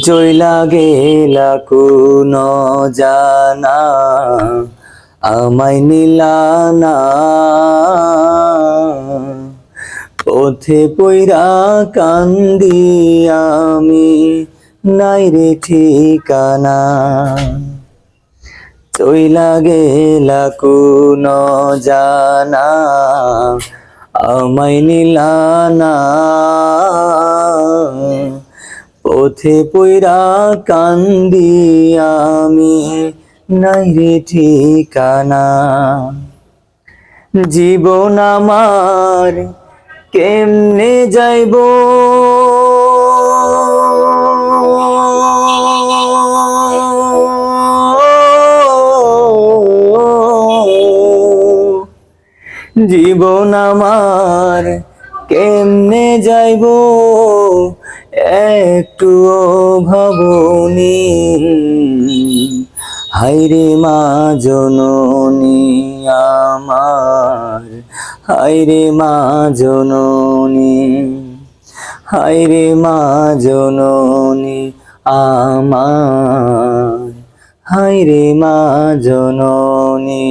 জইলা গেলা কোন জানা, আমায় নিলানা পথে পইরা কান্দি আমি, নাই রে ঠিকানা। চইলা গেলা কোন জানা, আমায় নিলানা পথে পইরা কান্দি আমি, নাই রে ঠিকানা। জীবন আমার কেমনে যাইব? জীবন আমার কেমনে যাইব? একটু ভাবনি। হাইরে মা জননী আমার হাইরে মা জননী হাইরে মা জননী আমার হাইরে মা জননী।